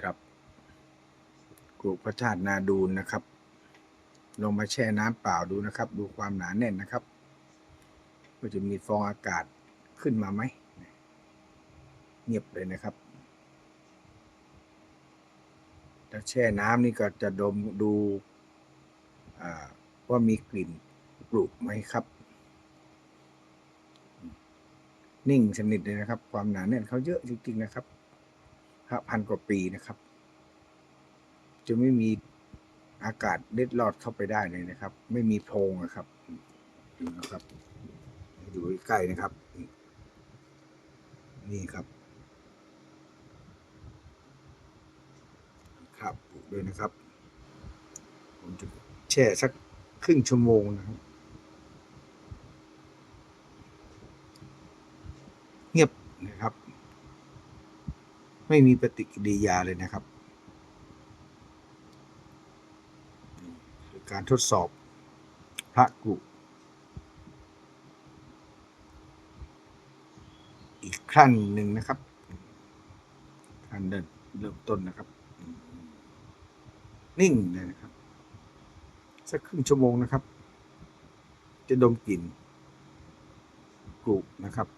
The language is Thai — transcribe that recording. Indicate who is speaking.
Speaker 1: ครับกรุพระธาตุนาดูนนะครับ ลงมาแช่น้ำเปล่าดูนะครับ ดูความหนาแน่นนะครับว่าจะมีฟองอากาศขึ้นมาไหมเงียบเลยนะครับถ้าแช่น้ำนี่ก็จะดมดูว่ามีกลิ่นกรุไหมครับ นิ่งสนิทเลยนะครับ ความหนาแน่นเขาเยอะจริงๆนะครับ พระพันกว่าปีนะครับ จะไม่มีอากาศเล็ดลอดเข้าไปได้เลยนะครับ ไม่มีโพรงอะครับดูนะครับดูใกล้นะครับ นี่ครับครับปลูกด้วยนะครับ ผมจะแช่สักครึ่งชั่วโมงนะครับ เงียบนะครับ ไม่มีปฏิกิริยาเลยนะครับคือการทดสอบพระกุอีกขั้นหนึ่งนะครับขั้นเดินเริ่มต้นนะครับ นิ่งเลยนะครับ สักครึ่งชั่วโมงนะครับ จะดมกลิ่นกรุนะครับ